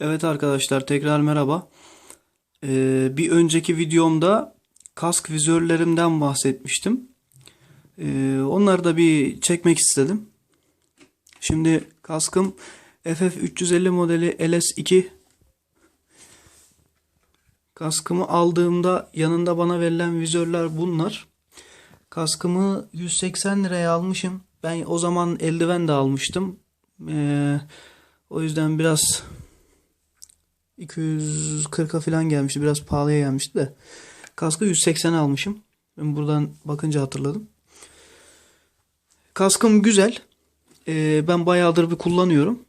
Evet arkadaşlar tekrar merhaba. Ee, bir önceki videomda kask vizörlerimden bahsetmiştim. Ee, onları da bir çekmek istedim. Şimdi kaskım FF350 modeli LS2. Kaskımı aldığımda yanında bana verilen vizörler bunlar. Kaskımı 180 liraya almışım. Ben o zaman eldiven de almıştım. Ee, o yüzden biraz 240'a falan gelmişti. Biraz pahalıya gelmişti de. Kaskı 180 almışım. Ben buradan bakınca hatırladım. Kaskım güzel. Ee, ben bayağıdır bir kullanıyorum.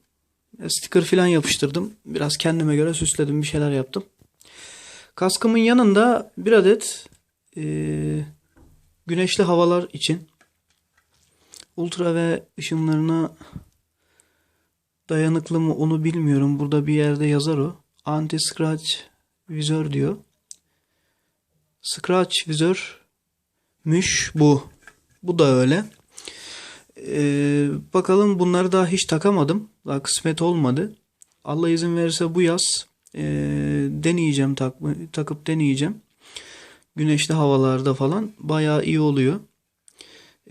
Sticker falan yapıştırdım. Biraz kendime göre süsledim. Bir şeyler yaptım. Kaskımın yanında bir adet e, güneşli havalar için ultra ve ışınlarına dayanıklı mı onu bilmiyorum. Burada bir yerde yazar o. Anti scratch vizör diyor. Scratch vizörmüş bu. Bu da öyle. Ee, bakalım bunları daha hiç takamadım. Daha kısmet olmadı. Allah izin verirse bu yaz ee, deneyeceğim tak, takıp deneyeceğim. Güneşli havalarda falan bayağı iyi oluyor.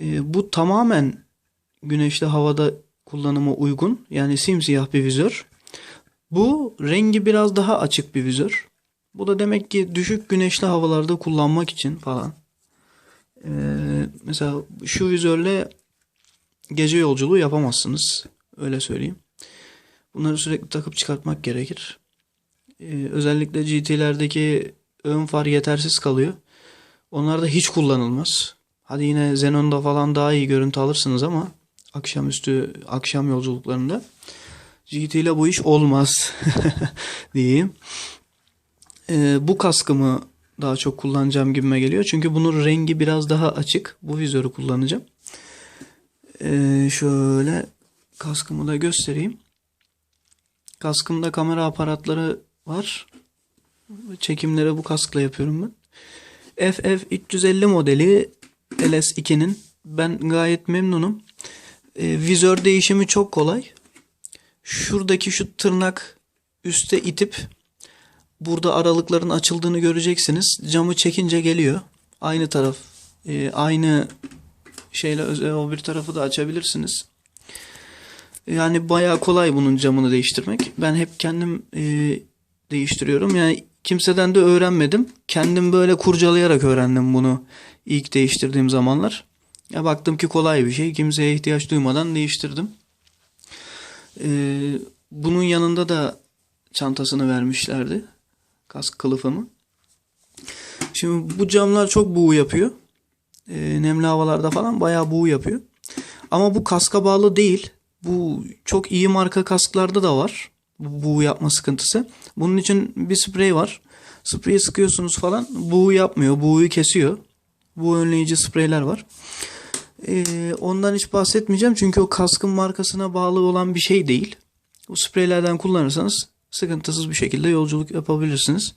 Ee, bu tamamen güneşli havada kullanıma uygun. Yani simsiyah bir vizör. Bu rengi biraz daha açık bir vizör. Bu da demek ki düşük güneşli havalarda kullanmak için falan. Ee, mesela şu vizörle gece yolculuğu yapamazsınız. Öyle söyleyeyim. Bunları sürekli takıp çıkartmak gerekir. Ee, özellikle GT'lerdeki ön far yetersiz kalıyor. Onlar da hiç kullanılmaz. Hadi yine Xenon'da falan daha iyi görüntü alırsınız ama akşamüstü akşam yolculuklarında GT ile bu iş olmaz diyeyim. Ee, bu kaskımı daha çok kullanacağım gibime geliyor. Çünkü bunun rengi biraz daha açık. Bu vizörü kullanacağım. Ee, şöyle kaskımı da göstereyim. Kaskımda kamera aparatları var. Çekimleri bu kaskla yapıyorum ben. FF350 modeli LS2'nin ben gayet memnunum. Ee, vizör değişimi çok kolay. Şuradaki şu tırnak üste itip burada aralıkların açıldığını göreceksiniz. Camı çekince geliyor. Aynı taraf e, aynı şeyle özel o bir tarafı da açabilirsiniz. Yani bayağı kolay bunun camını değiştirmek. Ben hep kendim e, değiştiriyorum. Yani kimseden de öğrenmedim. Kendim böyle kurcalayarak öğrendim bunu ilk değiştirdiğim zamanlar. Ya baktım ki kolay bir şey. Kimseye ihtiyaç duymadan değiştirdim. Ee, bunun yanında da çantasını vermişlerdi. Kask kılıfımı. Şimdi bu camlar çok buğu yapıyor. Ee, nemli havalarda falan bayağı buğu yapıyor. Ama bu kaska bağlı değil. Bu çok iyi marka kasklarda da var. Bu buğu yapma sıkıntısı. Bunun için bir sprey var. Spreyi sıkıyorsunuz falan. Buğu yapmıyor. Buğuyu kesiyor. Bu önleyici spreyler var. Ee, ondan hiç bahsetmeyeceğim çünkü o kaskın markasına bağlı olan bir şey değil. Bu spreylerden kullanırsanız sıkıntısız bir şekilde yolculuk yapabilirsiniz.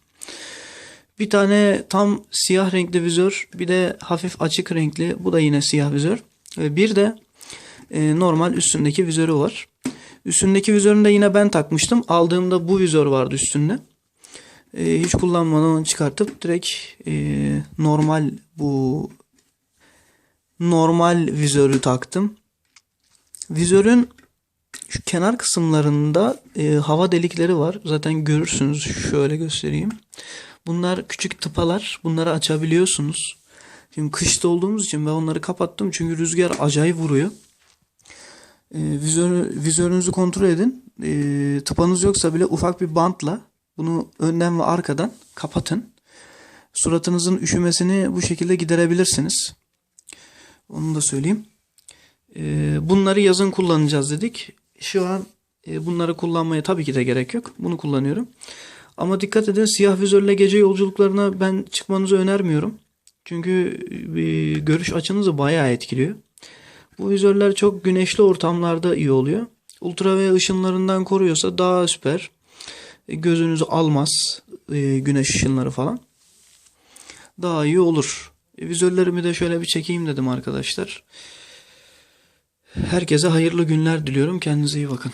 Bir tane tam siyah renkli vizör, bir de hafif açık renkli, bu da yine siyah vizör. Bir de e, normal üstündeki vizörü var. Üstündeki vizörünü de yine ben takmıştım. Aldığımda bu vizör vardı üstünde. E, hiç kullanmadan onu çıkartıp direkt e, normal bu normal vizörü taktım. Vizörün şu kenar kısımlarında e, hava delikleri var. Zaten görürsünüz. Şöyle göstereyim. Bunlar küçük tıpalar. Bunları açabiliyorsunuz. Şimdi kışta olduğumuz için ben onları kapattım. Çünkü rüzgar acayip vuruyor. E, vizör, vizörünüzü kontrol edin. E, tıpanız yoksa bile ufak bir bantla bunu önden ve arkadan kapatın. Suratınızın üşümesini bu şekilde giderebilirsiniz. Onu da söyleyeyim. Ee, bunları yazın kullanacağız dedik. Şu an e, bunları kullanmaya tabii ki de gerek yok. Bunu kullanıyorum. Ama dikkat edin siyah vizörle gece yolculuklarına ben çıkmanızı önermiyorum. Çünkü e, görüş açınızı bayağı etkiliyor. Bu vizörler çok güneşli ortamlarda iyi oluyor. Ultra ve ışınlarından koruyorsa daha süper. E, gözünüzü almaz güneş ışınları falan. Daha iyi olur. E, Vizörlerimi de şöyle bir çekeyim dedim arkadaşlar. Herkese hayırlı günler diliyorum. Kendinize iyi bakın.